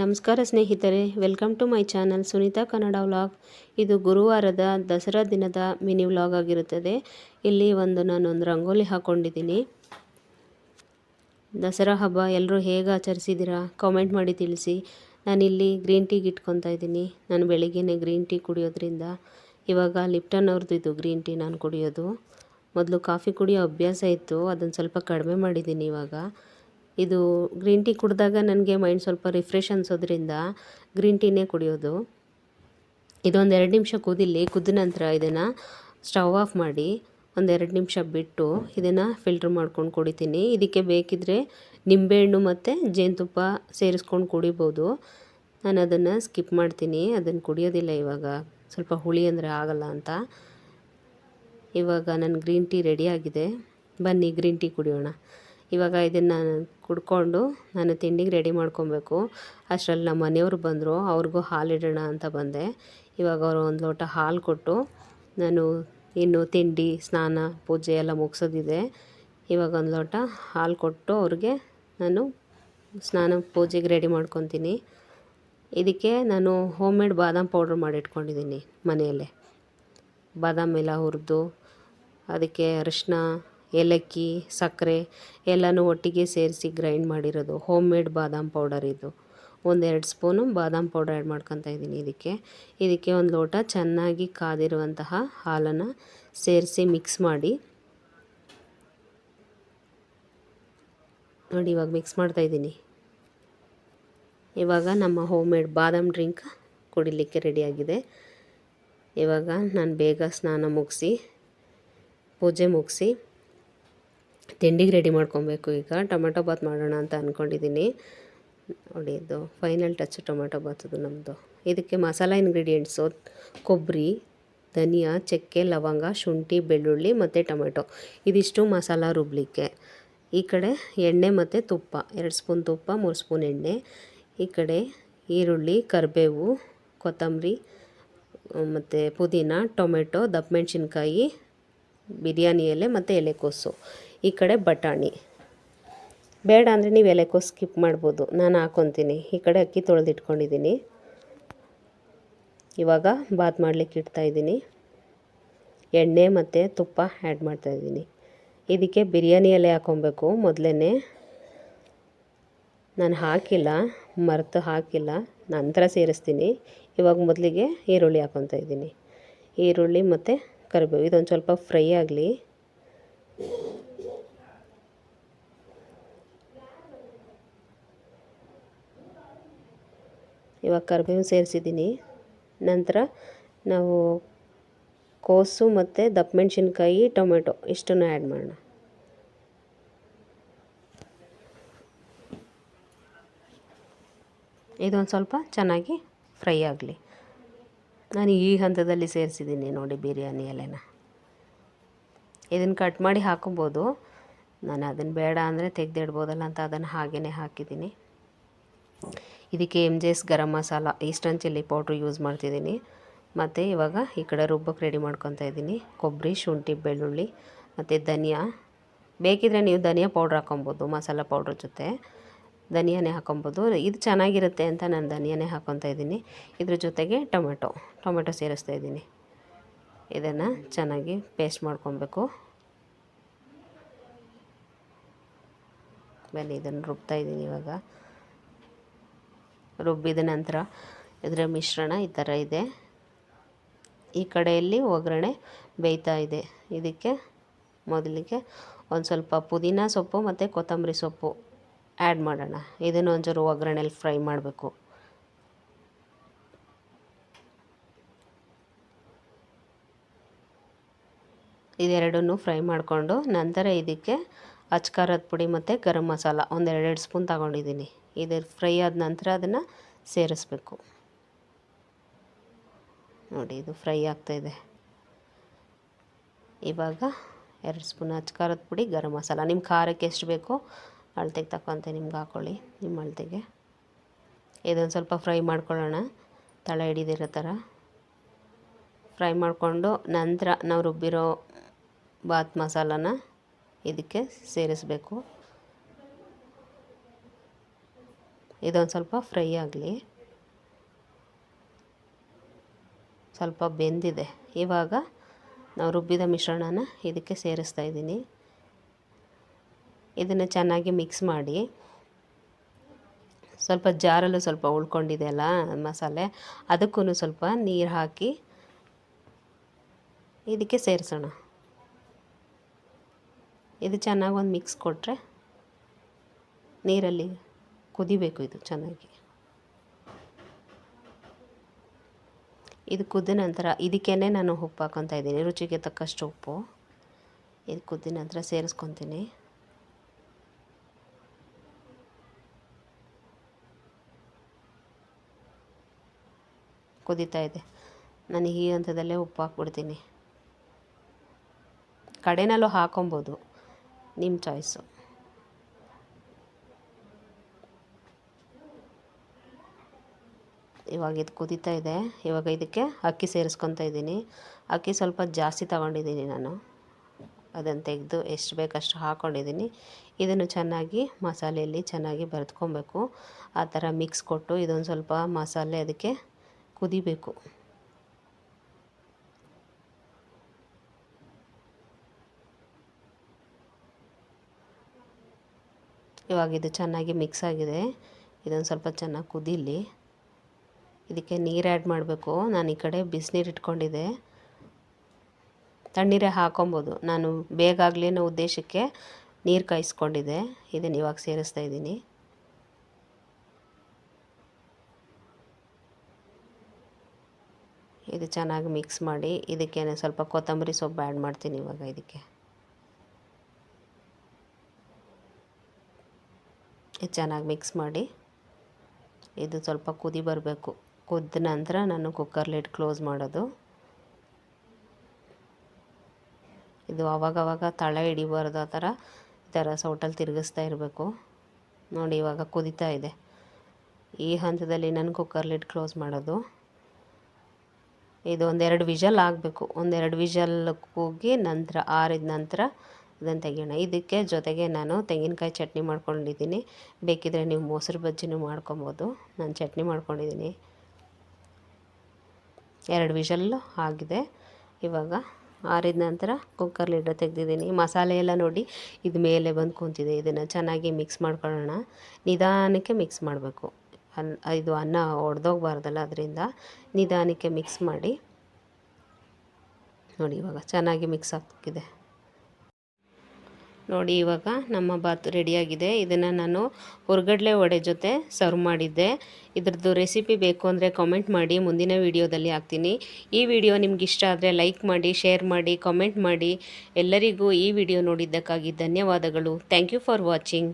ನಮಸ್ಕಾರ ಸ್ನೇಹಿತರೆ, welcome to my channel Sunita Kannada vlog. ಇದು ಗುರುವಾರದ ದಸರಾ ದಿನದ ಮಿನಿ ವ್ಲಾಗ್ ಆಗಿರುತ್ತದೆ. ಇಲ್ಲಿ ಒಂದು ನಾನೊಂದು ರಂಗೋಲಿ ಹಾಕ್ಕೊಂಡಿದ್ದೀನಿ ದಸರಾ ಹಬ್ಬ ಎಲ್ಲರೂ ಹೇಗೆ ಆಚರಿಸಿದ್ದೀರಾ ಕಾಮೆಂಟ್ ಮಾಡಿ ತಿಳಿಸಿ. ನಾನಿಲ್ಲಿ ಗ್ರೀನ್ ಟೀಗೆ ಇಟ್ಕೊತಾ ಇದ್ದೀನಿ. ನಾನು ಬೆಳಿಗ್ಗೆನೇ ಗ್ರೀನ್ ಟೀ ಕುಡಿಯೋದ್ರಿಂದ ಇವಾಗ ಲಿಪ್ಟನ್ ಅವ್ರದ್ದು ಇದು ಗ್ರೀನ್ ಟೀ ನಾನು ಕುಡಿಯೋದು. ಮೊದಲು ಕಾಫಿ ಕುಡಿಯೋ ಅಭ್ಯಾಸ ಇತ್ತು, ಅದನ್ನು ಸ್ವಲ್ಪ ಕಡಿಮೆ ಮಾಡಿದ್ದೀನಿ ಇವಾಗ. ಇದು ಗ್ರೀನ್ ಟೀ ಕುಡಿದಾಗ ನನಗೆ ಮೈಂಡ್ ಸ್ವಲ್ಪ ರಿಫ್ರೆಶ್ ಅನಿಸೋದ್ರಿಂದ ಗ್ರೀನ್ ಟೀನೇ ಕುಡಿಯೋದು. ಇದೊಂದು ಎರಡು ನಿಮಿಷ ಕುದಿಲಿ ಕುದ್ದ ನಂತರ ಇದನ್ನು ಸ್ಟವ್ ಆಫ್ ಮಾಡಿ ಒಂದೆರಡು ನಿಮಿಷ ಬಿಟ್ಟು ಇದನ್ನು ಫಿಲ್ಟ್ರ್ ಮಾಡ್ಕೊಂಡು ಕುಡಿತೀನಿ. ಇದಕ್ಕೆ ಬೇಕಿದ್ದರೆ ನಿಂಬೆಹಣ್ಣು ಮತ್ತು ಜೇನುತುಪ್ಪ ಸೇರಿಸ್ಕೊಂಡು ಕುಡಿಬೋದು. ನಾನು ಅದನ್ನು ಸ್ಕಿಪ್ ಮಾಡ್ತೀನಿ. ಅದನ್ನು ಕುಡಿಯೋದಿಲ್ಲ ಇವಾಗ. ಸ್ವಲ್ಪ ಹುಳಿ ಅಂದರೆ ಆಗಲ್ಲ ಅಂತ. ಇವಾಗ ನನ್ನ ಗ್ರೀನ್ ಟೀ ರೆಡಿಯಾಗಿದೆ ಬನ್ನಿ, ಗ್ರೀನ್ ಟೀ ಕುಡಿಯೋಣ. ಇವಾಗ ಇದನ್ನು ಕುಡ್ಕೊಂಡು ನಾನು ತಿಂಡಿಗೆ ರೆಡಿ ಮಾಡ್ಕೊಬೇಕು. ಅಷ್ಟರಲ್ಲಿ ನಮ್ಮ ಮನೆಯವರು ಬಂದರು, ಅವ್ರಿಗೂ ಹಾಲಿಡೋಣ ಅಂತ ಬಂದೆ. ಇವಾಗ ಅವರು ಒಂದು ಲೋಟ ಹಾಲು ಕೊಟ್ಟು ನಾನು ಇನ್ನು ತಿಂಡಿ, ಸ್ನಾನ, ಪೂಜೆ ಎಲ್ಲ ಮುಗಿಸೋದಿದೆ. ಇವಾಗ ಒಂದು ಲೋಟ ಹಾಲು ಕೊಟ್ಟು ಅವ್ರಿಗೆ ನಾನು ಸ್ನಾನ, ಪೂಜೆಗೆ ರೆಡಿ ಮಾಡ್ಕೊತೀನಿ. ಇದಕ್ಕೆ ನಾನು ಹೋಮ್ ಮೇಡ್ ಬಾದಾಮ್ ಪೌಡ್ರ್ ಮಾಡಿಟ್ಕೊಂಡಿದ್ದೀನಿ ಮನೆಯಲ್ಲೇ. ಬಾದಾಮ್ ಎಲ್ಲ ಹುರಿದು, ಅದಕ್ಕೆ ಅರಿಶಿನ ಏಲಕ್ಕಿ, ಸಕ್ಕರೆ ಎಲ್ಲನೂ ಒಟ್ಟಿಗೆ ಸೇರಿಸಿ ಗ್ರೈಂಡ್ ಮಾಡಿರೋದು. ಹೋಮ್ ಮೇಡ್ ಬಾದಾಮ್ ಪೌಡರ್ ಇದು. ಒಂದೆರಡು ಸ್ಪೂನು ಬಾದಾಮ್ ಪೌಡರ್ ಆ್ಯಡ್ ಮಾಡ್ಕೊತಾ ಇದ್ದೀನಿ ಇದಕ್ಕೆ. ಇದಕ್ಕೆ ಒಂದು ಲೋಟ ಚೆನ್ನಾಗಿ ಕಾದಿರುವಂತಹ ಹಾಲನ್ನು ಸೇರಿಸಿ ಮಿಕ್ಸ್ ಮಾಡಿ. ನೋಡಿ, ಇವಾಗ ಮಿಕ್ಸ್ ಮಾಡ್ತಾಯಿದ್ದೀನಿ ಇವಾಗ ನಮ್ಮ ಹೋಮ್ ಮೇಡ್ ಬಾದಾಮ್ ಡ್ರಿಂಕ್ ಕುಡಿಲಿಕ್ಕೆ ರೆಡಿಯಾಗಿದೆ ಇವಾಗ ನಾನು ಬೇಗ ಸ್ನಾನ ಮುಗಿಸಿ, ಪೂಜೆ ಮುಗಿಸಿ. ತಿಂಡಿಗೆ ರೆಡಿ ಮಾಡ್ಕೊಬೇಕು ಈಗ. ಟೊಮೆಟೊ ಬಾತ್ ಮಾಡೋಣ ಅಂತ ಅಂದ್ಕೊಂಡಿದ್ದೀನಿ ನೋಡಿ ಇದು ಫೈನಲ್ ಟಚ್ ಟೊಮೆಟೊ ಬಾತದು ನಮ್ಮದು ಇದಕ್ಕೆ ಮಸಾಲ ಇಂಗ್ರೀಡಿಯೆಂಟ್ಸು ಕೊಬ್ಬರಿ ಧನಿಯಾ, ಚಕ್ಕೆ, ಲವಂಗ, ಶುಂಠಿ, ಬೆಳ್ಳುಳ್ಳಿ ಮತ್ತು ಟೊಮೆಟೊ. ಇದಿಷ್ಟು ಮಸಾಲ ರುಬ್ಲಿಕ್ಕೆ. ಈ ಕಡೆ ಎಣ್ಣೆ ಮತ್ತು ತುಪ್ಪ. ಎರಡು ಸ್ಪೂನ್ ತುಪ್ಪ, ಮೂರು ಸ್ಪೂನ್ ಎಣ್ಣೆ. ಈ ಕಡೆ ಈರುಳ್ಳಿ, ಕರಿಬೇವು, ಕೊತ್ತಂಬರಿ, ಮತ್ತು ಪುದೀನ, ಟೊಮೆಟೊ, ದಪ್ಪ ಮೆಣಸಿನ್ಕಾಯಿ ಬಿರಿಯಾನಿ ಎಲೆ ಮತ್ತು ಎಲೆಕೋಸು ಈ ಕಡೆ ಬಟಾಣಿ. ಬೇಡ ಅಂದರೆ ನೀವು ಎಲೆಕೋ ಸ್ಕಿಪ್ ಮಾಡ್ಬೋದು. ನಾನು ಹಾಕ್ಕೊತೀನಿ ಈ ಕಡೆ ಅಕ್ಕಿ ತೊಳೆದಿಟ್ಕೊಂಡಿದ್ದೀನಿ ಇವಾಗ ಬಾತ್ ಮಾಡಲಿಕ್ಕೆ ಇಡ್ತಾಯಿದ್ದೀನಿ ಎಣ್ಣೆ ಮತ್ತು ತುಪ್ಪ ಆ್ಯಡ್ ಮಾಡ್ತಾಯಿದ್ದೀನಿ ಇದಕ್ಕೆ ಬಿರಿಯಾನಿ ಎಲೆ ಹಾಕ್ಕೊಬೇಕು ಮೊದಲೇ ನಾನು ಹಾಕಿಲ್ಲ, ಮರೆತು ಹಾಕಿಲ್ಲ. ನಂತರ ಸೇರಿಸ್ತೀನಿ. ಇವಾಗ ಮೊದಲಿಗೆ ಈರುಳ್ಳಿ ಹಾಕ್ಕೊತಾ ಇದ್ದೀನಿ. ಈರುಳ್ಳಿ ಮತ್ತು ಕರಿಬೇವು. ಇದೊಂದು ಸ್ವಲ್ಪ ಫ್ರೈ ಆಗಲಿ. ಇವಾಗ ಕರಿಬೇವು ಸೇರಿಸಿದ್ದೀನಿ ನಂತರ ನಾವು ಕೋಸು ಮತ್ತು ದಪ್ಪ ಮೆಣಸಿನ್ಕಾಯಿ ಟೊಮೆಟೊ ಇಷ್ಟನ್ನು ಆ್ಯಡ್ ಮಾಡೋಣ. ಇದೊಂದು ಸ್ವಲ್ಪ ಚೆನ್ನಾಗಿ ಫ್ರೈ ಆಗಲಿ. ನಾನು ಈ ಹಂತದಲ್ಲಿ ಸೇರಿಸಿದ್ದೀನಿ ನೋಡಿ ಬಿರಿಯಾನಿ ಎಲೆನ. ಇದನ್ನು ಕಟ್ ಮಾಡಿ ಹಾಕೊಬೋದು. ನಾನು ಅದನ್ನು ಬೇಡ ಅಂದರೆ ತೆಗೆದಿಡ್ಬೋದಲ್ಲ ಅಂತ ಅದನ್ನು ಹಾಗೇ ಹಾಕಿದ್ದೀನಿ. ಇದಕ್ಕೆ M J S garam masala Eastern chilli powder use ಮಾಡ್ತಿದ್ದೀನಿ. ಮತ್ತು ಇವಾಗ ಈ ಕಡೆ ರುಬ್ಬಕ್ಕೆ ರೆಡಿ ಮಾಡ್ಕೊತಾ ಇದ್ದೀನಿ. ಕೊಬ್ಬರಿ, ಶುಂಠಿ, ಬೆಳ್ಳುಳ್ಳಿ, ಮತ್ತು ಧನಿಯಾ. ಬೇಕಿದ್ರೆ ನೀವು ಧನಿಯಾ ಪೌಡ್ರ್ ಹಾಕೊಬೋದು, ಮಸಾಲ ಪೌಡ್ರ್ ಜೊತೆ. ಧನಿಯಾನೇ ಹಾಕೊಬೋದು. ಇದು ಚೆನ್ನಾಗಿರುತ್ತೆ ಅಂತ ನಾನು ಧನಿಯಾನೇ ಹಾಕ್ಕೊತಾ ಇದ್ದೀನಿ. ಇದ್ರ ಜೊತೆಗೆ ಟೊಮೆಟೊ ಟೊಮೆಟೊ ಸೇರಿಸ್ತಾ ಇದ್ದೀನಿ. ಇದನ್ನು ಚೆನ್ನಾಗಿ ಪೇಸ್ಟ್ ಮಾಡ್ಕೊಬೇಕು. ಬನ್ನಿ, ಇದನ್ನು ರುಬ್ತಾ ಇದ್ದೀನಿ ಇವಾಗ. ರುಬ್ಬಿದ ನಂತರ ಇದರ ಮಿಶ್ರಣ ಈ ಥರ ಇದೆ. ಈ ಕಡೆಯಲ್ಲಿ ಒಗ್ಗರಣೆ ಬೇಯ್ತಾ ಇದೆ. ಇದಕ್ಕೆ ಮೊದಲಿಗೆ ಒಂದು ಸ್ವಲ್ಪ ಪುದೀನ ಸೊಪ್ಪು ಮತ್ತು ಕೊತ್ತಂಬರಿ ಸೊಪ್ಪು ಆ್ಯಡ್ ಮಾಡೋಣ. ಇದನ್ನು ಒಂಚೂರು ಒಗ್ಗರಣೆಯಲ್ಲಿ ಫ್ರೈ ಮಾಡಬೇಕು. ಇದೆರಡನ್ನೂ ಫ್ರೈ ಮಾಡಿಕೊಂಡು ನಂತರ ಇದಕ್ಕೆ ಅಚ್ಕಾರದ ಪುಡಿ ಮತ್ತು ಗರಂ ಮಸಾಲ. ಒಂದು ಎರಡೆರಡು ಸ್ಪೂನ್ ತಗೊಂಡಿದ್ದೀನಿ. ಇದು ಫ್ರೈ ಆದ ನಂತರ ಅದನ್ನು ಸೇರಿಸ್ಬೇಕು. ನೋಡಿ, ಇದು ಫ್ರೈ ಆಗ್ತಾಯಿದೆ ಇವಾಗ ಎರಡು ಸ್ಪೂನ್ ಅಚ್ಕಾರದ ಪುಡಿ, ಗರಂ ಮಸಾಲ. ನಿಮ್ಮ ಖಾರಕ್ಕೆ ಎಷ್ಟು ಬೇಕೋ ಅಳತೆಗೆ ತಕ್ಕಂತೆ ನಿಮ್ಗೆ ಹಾಕ್ಕೊಳ್ಳಿ ನಿಮ್ಮ ಅಳತೆಗೆ. ಇದೊಂದು ಸ್ವಲ್ಪ ಫ್ರೈ ಮಾಡ್ಕೊಳ್ಳೋಣ. ತಳ ಹಿಡಿದಿರೋ ಥರ. ಫ್ರೈ ಮಾಡಿಕೊಂಡು ನಂತರ ನಾವು ರುಬ್ಬಿರೋ ಬಾತ್ ಮಸಾಲಾನ ಇದಕ್ಕೆ ಸೇರಿಸಬೇಕು. ಇದೊಂದು ಸ್ವಲ್ಪ ಫ್ರೈ ಆಗಲಿ. ಸ್ವಲ್ಪ ಬೆಂದಿದೆ. ಇವಾಗ ನಾವು ರುಬ್ಬಿದ ಮಿಶ್ರಣನ ಇದಕ್ಕೆ ಸೇರಿಸ್ತಾ ಇದ್ದೀನಿ. ಇದನ್ನು ಚೆನ್ನಾಗಿ ಮಿಕ್ಸ್ ಮಾಡಿ. ಸ್ವಲ್ಪ ಜಾರಲ್ಲೂ ಸ್ವಲ್ಪ ಉಳ್ಕೊಂಡಿದೆ ಅಲ್ಲ ಮಸಾಲೆ. ಅದಕ್ಕೂ ಸ್ವಲ್ಪ ನೀರು ಹಾಕಿ ಇದಕ್ಕೆ ಸೇರಿಸೋಣ. ಇದು ಚೆನ್ನಾಗಿ ಒಂದು ಮಿಕ್ಸ್ ಕೊಟ್ಟರೆ ನೀರಲ್ಲಿ ಕುದಿಬೇಕು ಇದು ಚೆನ್ನಾಗಿ. ಇದು ಕುದ್ದ ನಂತರ ಇದಕ್ಕೇ ನಾನು ಉಪ್ಪು ಹಾಕೊತಾ ಇದ್ದೀನಿ. ರುಚಿಗೆ ತಕ್ಕಷ್ಟು ಉಪ್ಪು. ಇದು ಕುದ್ದ ನಂತರ ಸೇರಿಸ್ಕೊತೀನಿ. ಕುದೀತಾ ಇದೆ. ನಾನು ಈ ಹಂತದಲ್ಲೇ ಉಪ್ಪು ಹಾಕ್ಬಿಡ್ತೀನಿ. ಕಡೆನಲ್ಲೂ ಹಾಕೊಬೋದು. ನಿಮ್ಮ ಚಾಯ್ಸು ಇವಾಗ ಇದು ಕುದೀತಾ ಇದೆ. ಇವಾಗ ಇದಕ್ಕೆ ಅಕ್ಕಿ ಸೇರಿಸ್ಕೊತಾ ಇದ್ದೀನಿ. ಅಕ್ಕಿ ಸ್ವಲ್ಪ ಜಾಸ್ತಿ ತಗೊಂಡಿದ್ದೀನಿ ನಾನು. ಅದನ್ನು ತೆಗೆದು ಎಷ್ಟು ಬೇಕಷ್ಟು ಹಾಕ್ಕೊಂಡಿದ್ದೀನಿ ಇದನ್ನು ಚೆನ್ನಾಗಿ ಮಸಾಲೆಯಲ್ಲಿ ಚೆನ್ನಾಗಿ ಬರೆದ್ಕೊಬೇಕು. ಆ ಥರ ಮಿಕ್ಸ್ ಕೊಟ್ಟು ಇದೊಂದು ಸ್ವಲ್ಪ ಮಸಾಲೆ ಅದಕ್ಕೆ ಕುದಿಬೇಕು. ಇವಾಗ ಇದು ಚೆನ್ನಾಗಿ ಮಿಕ್ಸ್ ಆಗಿದೆ. ಇದೊಂದು ಸ್ವಲ್ಪ ಚೆನ್ನಾಗಿ ಕುದೀಲಿ. ಇದಕ್ಕೆ ನೀರು ಆ್ಯಡ್ ಮಾಡಬೇಕು. ನಾನು ಈ ಕಡೆ ಬಿಸಿನೀರು ಇಟ್ಕೊಂಡಿದ್ದೆ. ತಣ್ಣೀರೇ ಹಾಕೊಬೋದು. ನಾನು ಬೇಗ ಆಗಲಿ ಅನ್ನೋ ಉದ್ದೇಶಕ್ಕೆ ನೀರು ಕಾಯಿಸ್ಕೊಂಡಿದ್ದೆ. ಇದನ್ನು ಇವಾಗ ಸೇರಿಸ್ತಾ ಇದ್ದೀನಿ. ಇದು ಚೆನ್ನಾಗಿ ಮಿಕ್ಸ್ ಮಾಡಿ ಇದಕ್ಕೆ ಸ್ವಲ್ಪ ಕೊತ್ತಂಬರಿ ಸೊಪ್ಪು ಆ್ಯಡ್ ಮಾಡ್ತೀನಿ ಇವಾಗ ಇದಕ್ಕೆ. ಇದು ಚೆನ್ನಾಗಿ ಮಿಕ್ಸ್ ಮಾಡಿ. ಇದು ಸ್ವಲ್ಪ ಕುದಿ ಬರಬೇಕು. ಕುದ್ದ ನಂತರ ನಾನು ಕುಕ್ಕರ್ ಲಿಡ್ ಕ್ಲೋಸ್ ಮಾಡೋದು. ಇದು ಅವಾಗವಾಗ ತಳ ಹಿಡಿಬಾರ್ದು ಆ ಥರ, ಈ ಥರ ಸೌಟಲ್ಲಿ ತಿರುಗಿಸ್ತಾ ಇರಬೇಕು. ನೋಡಿ ಇವಾಗ ಕುದೀತಾ ಇದೆ. ಈ ಹಂತದಲ್ಲಿ ನಾನು ಕುಕ್ಕರ್ ಲಿಡ್ ಕ್ಲೋಸ್ ಮಾಡೋದು. ಇದು ಒಂದೆರಡು ವಿಷಲ್ ಆಗಬೇಕು. ಒಂದೆರಡು ವಿಷಲ್ ಕೂಗಿ ನಂತರ, ಆರಿದ ನಂತರ ಇದನ್ನು ತೆಗೆಯೋಣ. ಇದಕ್ಕೆ ಜೊತೆಗೆ ನಾನು ತೆಂಗಿನಕಾಯಿ ಚಟ್ನಿ ಮಾಡ್ಕೊಂಡಿದ್ದೀನಿ. ಬೇಕಿದ್ರೆ ನೀವು ಮೊಸರು ಬಜ್ಜಿನೂ ಮಾಡ್ಕೊಬೋದು. ನಾನು ಚಟ್ನಿ ಮಾಡ್ಕೊಂಡಿದ್ದೀನಿ. ಎರಡು ವಿಷಲ್ಲು ಆಗಿದೆ. ಇವಾಗ ಆರಿದ ನಂತರ ಕುಕ್ಕರ್ ಲಿಡ್ ತೆಗೆದಿದ್ದೀನಿ. ಮಸಾಲೆ ಎಲ್ಲ ನೋಡಿ ಇದು ಮೇಲೆ ಬಂದು ಕುಂತಿದೆ. ಇದನ್ನು ಚೆನ್ನಾಗಿ ಮಿಕ್ಸ್ ಮಾಡ್ಕೊಳ್ಳೋಣ. ನಿಧಾನಕ್ಕೆ ಮಿಕ್ಸ್ ಮಾಡಬೇಕು. ಅನ್, ಇದು ಅನ್ನ ಒಡೆದೋಗ್ಬಾರ್ದಲ್ಲ, ಅದರಿಂದ ನಿಧಾನಕ್ಕೆ ಮಿಕ್ಸ್ ಮಾಡಿ ನೋಡಿ ಇವಾಗ ಚೆನ್ನಾಗಿ ಮಿಕ್ಸ್ ಆಗ್ತಿದೆ. ನೋಡಿ, ಇವಾಗ ನಮ್ಮ ಬಾತ್ ರೆಡಿಯಾಗಿದೆ. ಇದನ್ನು ನಾನು ಹೊರಗಡಲೆ ವಡೆ ಜೊತೆ ಸರ್ವ್ ಮಾಡಿದ್ದೆ. ಇದ್ರದ್ದು ರೆಸಿಪಿ ಬೇಕು ಅಂದರೆ ಕಾಮೆಂಟ್ ಮಾಡಿ, ಮುಂದಿನ ವಿಡಿಯೋದಲ್ಲಿ ಹಾಕ್ತೀನಿ. ಈ ವಿಡಿಯೋ ನಿಮ್ಗೆ ಇಷ್ಟ ಆದರೆ ಲೈಕ್ ಮಾಡಿ ಶೇರ್ ಮಾಡಿ ಕಾಮೆಂಟ್ ಮಾಡಿ. ಎಲ್ಲರಿಗೂ ಈ ವಿಡಿಯೋ ನೋಡಿದ್ದಕ್ಕಾಗಿ ಧನ್ಯವಾದಗಳು. Thank you for watching